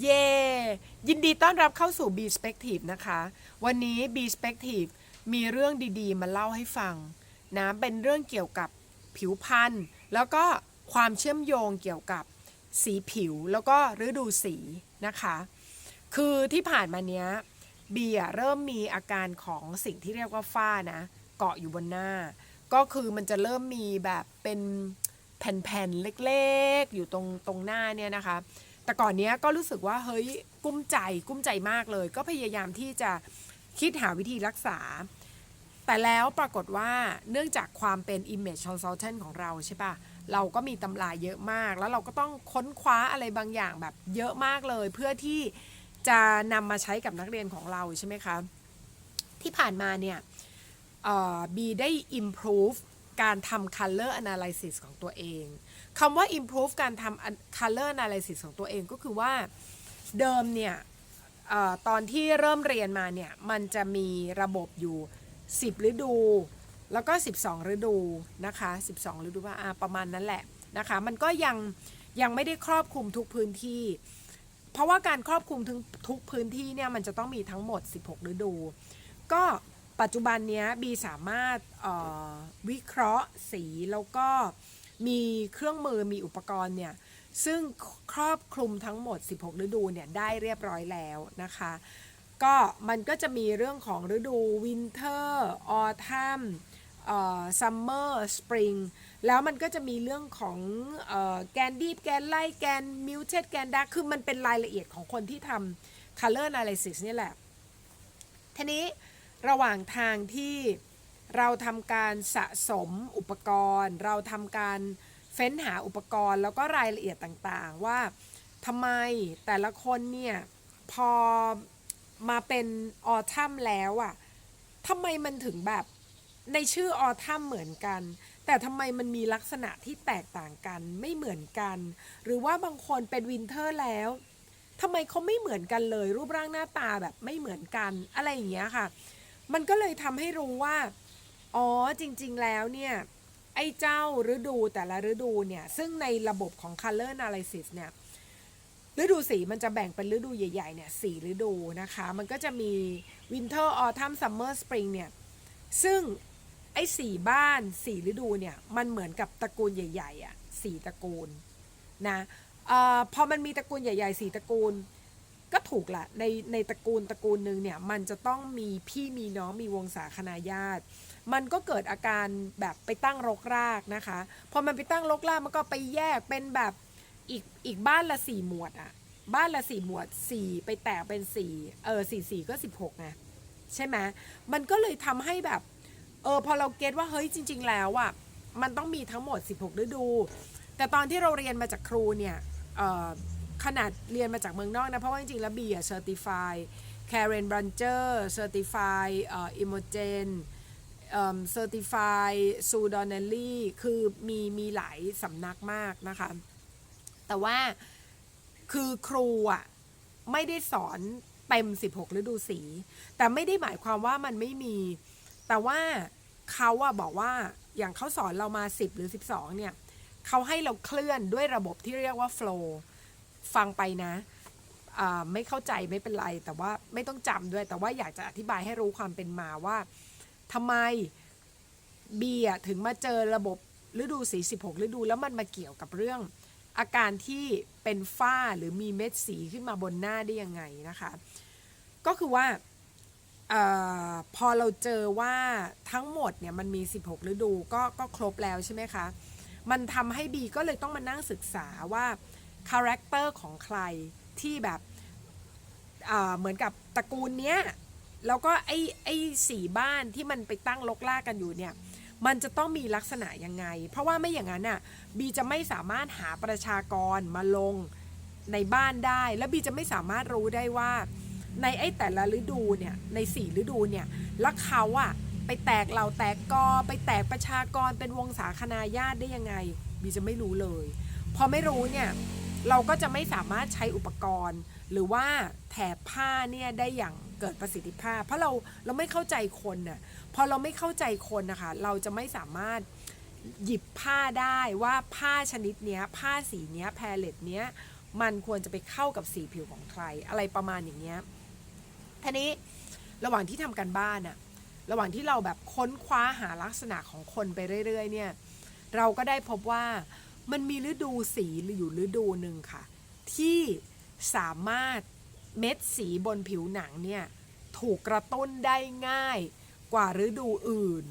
เย่ยินดีต้อนรับเข้าสู่ B Perspective นะคะ วันนี้ B Perspective มีเรื่องดีๆ มาเล่าให้ฟังนะเป็นเรื่องเกี่ยวกับผิวพรรณแล้วก็ความเชื่อมโยงเกี่ยวกับสีผิวแล้วก็ฤดูสีนะคะ คือที่ผ่านมาเนี้ยบีอะเริ่มมีอาการของสิ่งที่เรียกว่าฝ้านะ เกาะอยู่บนหน้า ก็คือมันจะเริ่มมีแบบเป็นแผ่นๆเล็กๆ อยู่ตรงตรงหน้าเนี่ยนะคะ แต่ก่อนเนี้ยก็รู้สึกว่าเฮ้ยกุ้มใจกุ้มใจมากเลย ก็พยายามที่จะคิดหาวิธีรักษา แต่แล้วปรากฏว่าเนื่องจากความเป็น image consultant ของเราใช่ปะเราก็มีตำราเยอะมาก แล้วเราก็ต้องค้นคว้าอะไรบางอย่างแบบเยอะมากเลย เพื่อที่จะนำมาใช้กับนักเรียนของเราใช่ไหมคะ ที่ผ่านมาเนี่ยบีได้ improve การทำ color analysis ของตัวเอง คำว่า improve การทำ color analysis ของตัวเองก็คือว่าเดิมเนี่ยอตอนที่เริ่มเรียนมาเนี่ย มันจะมีระบบอยู่ 10 ฤดู แล้วก็ 12 ฤดูนะคะ 12 ฤดูว่าอ่าประมาณนั้นแหละนะคะ มันก็ยังยังไม่ได้ครอบคลุมทุกพื้นที่ เพราะว่าการครอบคลุมทุกทุกพื้นที่เนี่ย มันจะต้องมีทั้งหมด 16 ฤดู ก็ปัจจุบันนี้บีสามารถวิเคราะห์สีแล้วก็ มีเครื่องมือมีอุปกรณ์เนี่ยซึ่งครอบคลุมทั้งหมด 16 ฤดูเนี่ยได้เรียบร้อยแล้วนะคะ ก็มันก็จะมีเรื่องของฤดูวินเทอร์ออทัมซัมเมอร์สปริงแล้วมันก็จะมีเรื่องของอแกนดีฟแกนไล่แกนมิวเทสแกนดาร์กคือมันเป็นรายละเอียดของคนที่ทำ color analysis เนี่แหละ ทีนี้ระหว่างทางที่ เราทำการสะสมอุปกรณ์ เราทำการเฟ้นหาอุปกรณ์ แล้วก็รายละเอียดต่างๆ ว่าทำไมแต่ละคนเนี่ยพอมาเป็นออทัมแล้วอะทำไมมันถึงแบบในชื่อออทัมเหมือนกัน แต่ทำไมมันมีลักษณะที่แตกต่างกันไม่เหมือนกัน หรือว่าบางคนเป็นวินเทอร์แล้วทำไมเขาไม่เหมือนกันเลย รูปร่างหน้าตาแบบไม่เหมือนกันอะไรอย่างเงี้ยค่ะ มันก็เลยทำให้รู้ว่า อ๋อจริง ๆ แล้วเนี่ยไอ้เจ้าฤดูแต่ละฤดูเนี่ย ซึ่งในระบบของ color analysis เนี่ยฤดูสีมันจะแบ่งเป็นฤดูใหญ่ ๆ เนี่ยสี่ฤดูนะคะ มันก็จะมี winter autumn summer spring เนี่ย ซึ่งไอ้สี่บ้านสี่ฤดูเนี่ย มันเหมือนกับตระกูลใหญ่ ๆอะสี่ตระกูลนะออพอมันมีตระกูลใหญ่ๆสี่ตระกูล ก็ถูกละในในตระกูลตระกูลหนึ่งเนี่ยมันจะต้องมีพี่มีน้องมีวงศาคณาญาติ มันก็เกิดอาการแบบไปตั้งรกรากนะคะพอมันไปตั้งรกรากมันก็ไปแยกเป็นแบบอีกอีกบ้านละสี่หมวดอะบ้านละสี่หมวดสี่ไปแตกเป็นสี่เออสี่สี่ก็สิบหกไงใช่ไหมมันก็เลยทำให้แบบเออพอเราเก็ตว่าเฮ้ยจริง ๆ แล้วอะมันต้องมีทั้งหมด 16 ฤดู แต่ตอนที่เราเรียนมาจากครูเนี่ยเขนาดเรียนมาจากเมืองนอกนะ เพราะว่าจริงๆ แล้วบีอะเซอร์ติฟายแคเรนบรันเจอร์เซอร์ติฟายเอ่ออิโมเจนเซอร์ติฟายซูดอนเนลลี่คือมีมีหลายสำนักมากนะคะ แต่ว่าคือครูอะไม่ได้สอนเต็ม 16 ฤดูสี แต่ไม่ได้หมายความว่ามันไม่มี แต่ว่าเขาอะบอกว่าอย่างเขาสอนเรามา 10 หรือ 12 เนี่ยเขาให้เราเคลื่อนด้วยระบบที่เรียกว่า flow ฟังไปนะไม่เข้าใจไม่เป็นไร แต่ว่าไม่ต้องจำด้วย แต่ว่าอยากจะอธิบายให้รู้ความเป็นมาว่าทำไมบีอะถึงมาเจอระบบฤดูสี16ฤดูแล้วมันมาเกี่ยวกับเรื่อง อาการที่เป็นฝ้าหรือมีเม็ดสีขึ้นมาบนหน้าได้ยังไงนะคะ ก็คือว่าออพอเราเจอว่าทั้งหมดเนี่ยมันมี 16 ฤดูก็ก็ครบแล้วใช่ไหมคะ มันทำให้บีก็เลยต้องมานั่งศึกษาว่า คาแรคเตอร์ของใครที่แบบเหมือนกับตระกูลเนี้ยแล้วก็ไอ้ไอ้สี่บ้านที่มันไปตั้งลกลากกันอยู่เนี่ยมันจะต้องมีลักษณะยังไง เพราะว่าไม่อย่างนั้นน่ะบีจะไม่สามารถหาประชากรมาลงในบ้านได้ แล้วบีจะไม่สามารถรู้ได้ว่า ในไอ้แต่ละฤดูเนี่ยในสี่ฤดูเนี่ยแล้วเขาอะไปแตกเราแตกกอไปแตกประชากรเป็นวงศาคณาญาติได้ยังไง บีจะไม่รู้เลย พอไม่รู้เนี่ย เราก็จะไม่สามารถใช้อุปกรณ์ หรือว่าแถบผ้าเนี่ยได้อย่างเกิดประสิทธิภาพ เพราะเราเราไม่เข้าใจคนน่ะพอเราไม่เข้าใจคนนะคะเราจะไม่สามารถหยิบผ้าได้ว่าผ้าชนิดเนี้ยผ้าสีเนี้ยแพรเลตเนี้ยมันควรจะไปเข้ากับสีผิวของใคร อะไรประมาณอย่างเงี้ยทีนี้ระหว่างที่ทำกันบ้านอะระหว่างที่เราแบบค้นคว้าหาลักษณะของคนไปเรื่อยๆเนี่ยเราก็ได้พบว่า มันมีฤดูสีอยู่ฤดูหนึ่งค่ะ ที่สามารถเม็ดสีบนผิวหนังเนี่ยถูกกระตุ้นได้ง่ายกว่าฤดูอื่น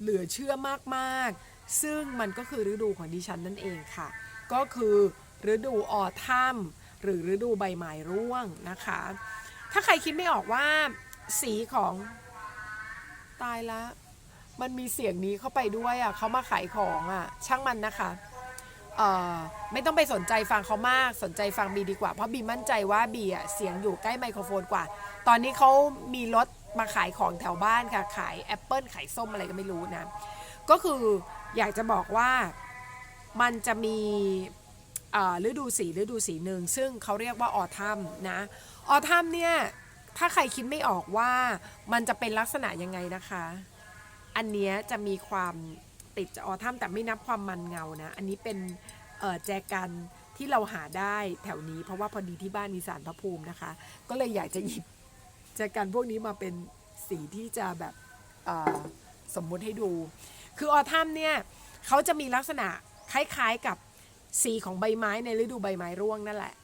เหลือเชื่อมากๆ ซึ่งมันก็คือฤดูของดิฉันนั่นเองค่ะ ก็คือฤดูออทัมหรือฤดูใบไม้ร่วงนะคะ ถ้าใครคิดไม่ออกว่าสีของตายและ มันมีเสียงนี้เข้าไปด้วยอะเขามาขายของอะ ช่างมันนะคะเอ่อไม่ต้องไปสนใจฟังเขามากสนใจฟังบีดีกว่า เพราะบีมั่นใจว่าบีอะเสียงอยู่ใกล้ไมโครโฟนกว่า ตอนนี้เขามีรถมาขายของแถวบ้านค่ะ ขายแอปเปิลขายส้มอะไรก็ไม่รู้นะ ก็คืออยากจะบอกว่ามันจะมีฤดูสีฤดูสีหนึ่งซึ่งเขาเรียกว่าออทัมนะออทัมเนี่ยถ้าใครคิดไม่ออกว่ามันจะเป็นลักษณะยังไงนะคะ อันเนี้ยจะมีความติดจากออทัมแต่ไม่นับความมันเงานะ อันนี้เป็นแจกันที่เราหาได้แถวนี้ เพราะว่าพอดีที่บ้านมีสารพระภูมินะคะ ก็เลยอยากจะหยิบแจกันพวกนี้มาเป็นสีที่จะแบบสมมุติให้ดู คือออทัมเนี่ยเขาจะมีลักษณะคล้ายๆกับสีของใบไม้ในฤดูใบไม้ร่วงนั่นแหละ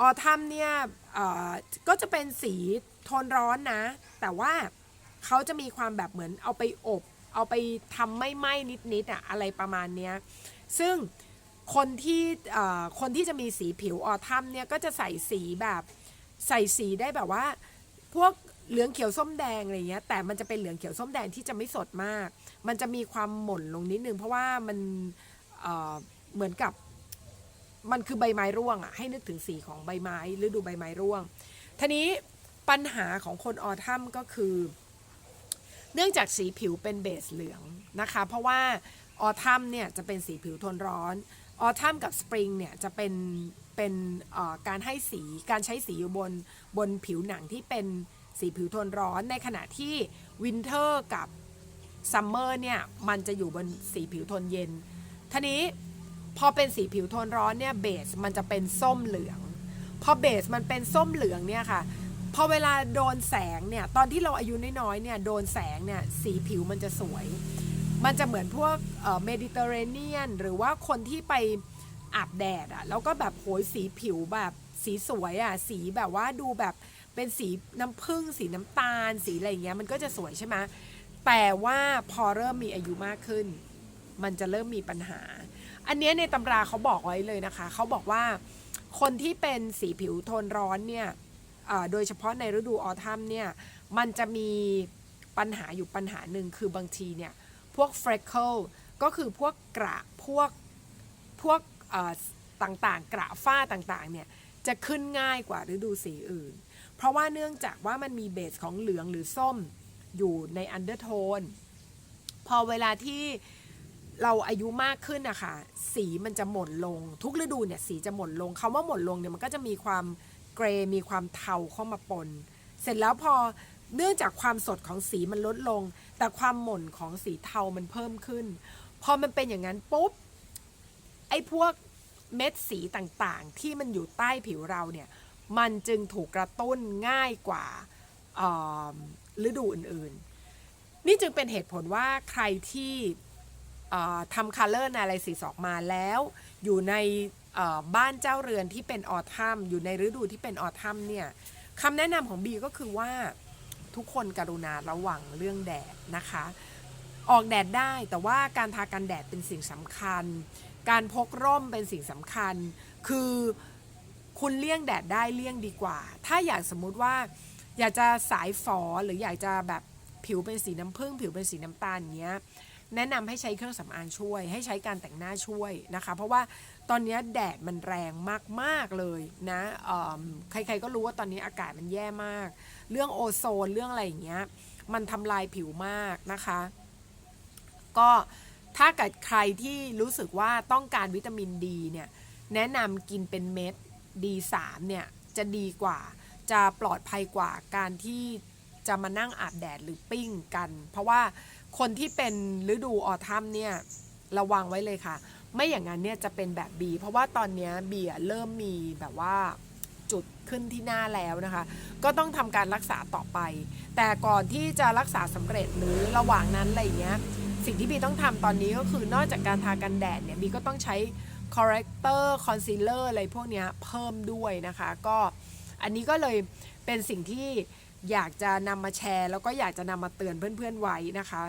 ออทัมเนี่ยก็จะเป็นสีโทนร้อนนะ แต่ว่า เขาจะมีความแบบเหมือนเอาไปอบ เอาไปทำไม่ไหม้นิดๆอะอะไรประมาณเนี้ยซึ่งคนที่คนที่จะมีสีผิวออทัมเนี่ยก็จะใส่สีแบบใส่สีได้แบบว่า พวกเหลืองเขียวส้มแดงอะไรเงี้ยแต่มันจะเป็นเหลืองเขียวส้มแดงที่จะไม่สดมาก มันจะมีความหม่นลงนิดนึงเพราะว่ามันเเหมือนกับมันคือใบไม้ร่วงอะให้นึกถึงสีของใบไม้ฤดูใบไม้ร่วงทีนี้ปัญหาของคนออทัมก็คือ เนื่องจากสีผิวเป็นเบสเหลืองนะคะ เพราะว่าออทัมเนี่ยจะเป็นสีผิวทนร้อน ออทัมกับสปริงเนี่ยจะเป็นเป็นการให้สีการใช้สีอยู่บนบนผิวหนังที่เป็นสีผิวทนร้อนในขณะที่วินเทอร์กับซัมเมอร์เนี่ยมันจะอยู่บนสีผิวทนเย็นทีนี้พอเป็นสีผิวโทนร้อนเนี่ยเบสมันจะเป็นส้มเหลือง พอเบสมันเป็นส้มเหลืองเนี่ยค่ะ พอเวลาโดนแสงเนี่ยตอนที่เราอายุน้อยๆเนี่ยโดนแสงเนี่ยสีผิวมันจะสวย มันจะเหมือนพวกเมดิเตอร์เรเนียน หรือว่าคนที่ไปอาบแดดอะแล้วก็แบบโหยสีผิวแบบสีสวยอะสีแบบว่าดูแบบเป็นสีน้ำผึ้งสีน้ำตาล สีอะไรอย่างเงี้ยมันก็จะสวยใช่ไหมแต่ว่าพอเริ่มมีอายุมากขึ้น มันจะเริ่มมีปัญหา อันเนี้ยในตำราเขาบอกไว้เลยนะคะ เขาบอกว่าคนที่เป็นสีผิวโทนร้อนเนี่ย โดยเฉพาะในฤดูออทัมเนี่ยมันจะมีปัญหาอยู่ปัญหาหนึ่งคือบางทีเนี่ยพวก freckle ก็คือพวกกระพวกพวกต่างๆ กระฝ้าต่างๆเนี่ยจะขึ้นง่ายกว่าฤดูสีอื่น เพราะว่าเนื่องจากว่ามันมีเบสของเหลืองหรือส้มอยู่ในอันเดอร์โทนพอเวลาที่เราอายุมากขึ้นนะคะสีมันจะหม่นลง ทุกฤดูเนี่ยสีจะหม่นลงคำว่าหม่นลงเนี่ยมันก็จะมีความ เกรย์มีความเทาเข้ามาปน เสร็จแล้วพอเนื่องจากความสดของสีมันลดลง แต่ความหม่นของสีเทามันเพิ่มขึ้น พอมันเป็นอย่างนั้นปุ๊บไอ้พวกเม็ดสีต่างๆ ที่มันอยู่ใต้ผิวเราเนี่ยมันจึงถูกกระตุ้นง่ายกว่าฤดูอื่นๆ นี่จึงเป็นเหตุผลว่าใครที่ทำ color analysis ออกมาแล้ว อยู่ใน บ้านเจ้าเรือนที่เป็นออทัมอยู่ในฤดูที่เป็นออทัมเนี่ยคำแนะนำของบีก็คือว่าทุกคนกรุณาระวังเรื่องแดดนะคะ ออกแดดได้แต่ว่าการทากันแดดเป็นสิ่งสำคัญ การพกร่มเป็นสิ่งสำคัญ คือคุณเลี่ยงแดดได้เลี่ยงดีกว่า ถ้าอยากสมมุติว่าอยากจะสายฝอหรืออยากจะแบบผิวเป็นสีน้ำผึ้งผิวเป็นสีน้ำตาลเงี้ยแนะนำให้ใช้เครื่องสำอางช่วย ให้ใช้การแต่งหน้าช่วยนะคะ เพราะว่า ตอนนี้แดดมันแรงมากๆเลยนะใครๆก็รู้ว่าตอนนี้อากาศมันแย่มาก เรื่องโอโซนเรื่องอะไรอย่างเงี้ย มันทำลายผิวมากนะคะ ก็ถ้าเกิดใครที่รู้สึกว่าต้องการวิตามินดีเนี่ย แนะนำกินเป็นเม็ด D3 เนี่ย จะดีกว่าจะปลอดภัยกว่าการที่จะมานั่งอาบแดดหรือปิ้งกัน เพราะว่าคนที่เป็นฤดูออทัมเนี่ย ระวังไว้เลยค่ะ ไม่อย่างนั้นเนี่ยจะเป็นแบบ B เพราะว่าตอนนี้ย B อะเริ่มมีแบบว่าจุดขึ้นที่หน้าแล้วนะคะ ก็ต้องทำการรักษาต่อไป แต่ก่อนที่จะรักษาสำเร็จหรือระหว่างนั้นอะไรอย่างเงี้ยสิ่งที่บีต้องทำตอนนี้ก็คือนอกจากการทากันแดดเนี่ยบีก็ต้องใช้ corrector concealer อะไรพวกเนี้ยเพิ่มด้วยนะคะ ก็อันนี้ก็เลยเป็นสิ่งที่อยากจะนำมาแชร์ แล้วก็อยากจะนำมาเตือนเพื่อนๆไว้นะคะ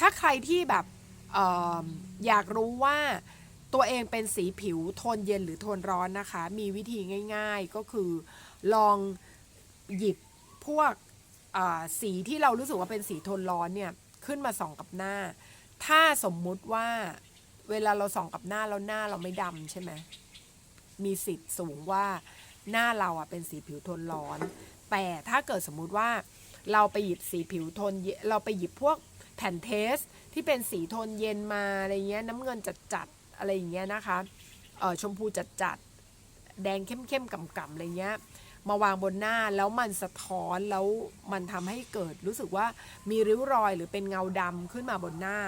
ถ้าใครที่แบบอออยากรู้ว่า ตัวเองเป็นสีผิวโทนเย็นหรือโทนร้อนนะคะ มีวิธีง่าย ๆ ก็คือลองหยิบพวกสีที่เรารู้สึกว่าเป็นสีโทนร้อนเนี่ยขึ้นมาส่องกับหน้า ถ้าสมมุติว่าเวลาเราส่องกับหน้าแล้วหน้าเราไม่ดำใช่ไหมมีสิทธิ์สูงว่าหน้าเราอะเป็นสีผิวโทนร้อน แต่ถ้าเกิดสมมุติว่าเราไปหยิบสีผิวโทนเยเราไปหยิบพวกแผ่นเทสที่เป็นสีโทนเย็นมาอะไรเงี้ยน้ำเงินจัดๆ อะไรอย่างเงี้ยนะคะเออชมพูจัดๆ แดงเข้มๆก่ำๆอะไรเงี้ยมาวางบนหน้าแล้วมันสะท้อนแล้วมันทำให้เกิดรู้สึกว่ามีริ้วรอยหรือเป็นเงาดำขึ้นมาบนหน้า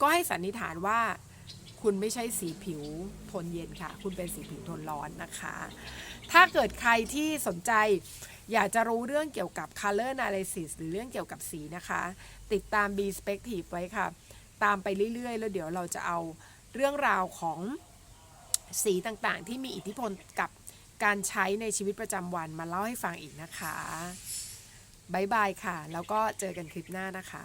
ก็ให้สันนิษฐานว่าคุณไม่ใช่สีผิวโทนเย็นค่ะ คุณเป็นสีผิวโทนร้อนนะคะ ถ้าเกิดใครที่สนใจอยากจะรู้เรื่องเกี่ยวกับ color analysis หรือเรื่องเกี่ยวกับสีนะคะ ติดตาม B Spective ไว้ค่ะ ตามไปเรื่อยๆ แล้วเดี๋ยวเราจะเอา เรื่องราวของสีต่างๆ ที่มีอิทธิพลกับการใช้ในชีวิตประจำวันมาเล่าให้ฟังอีกนะคะบายบายค่ะ แล้วก็เจอกันคลิปหน้านะคะ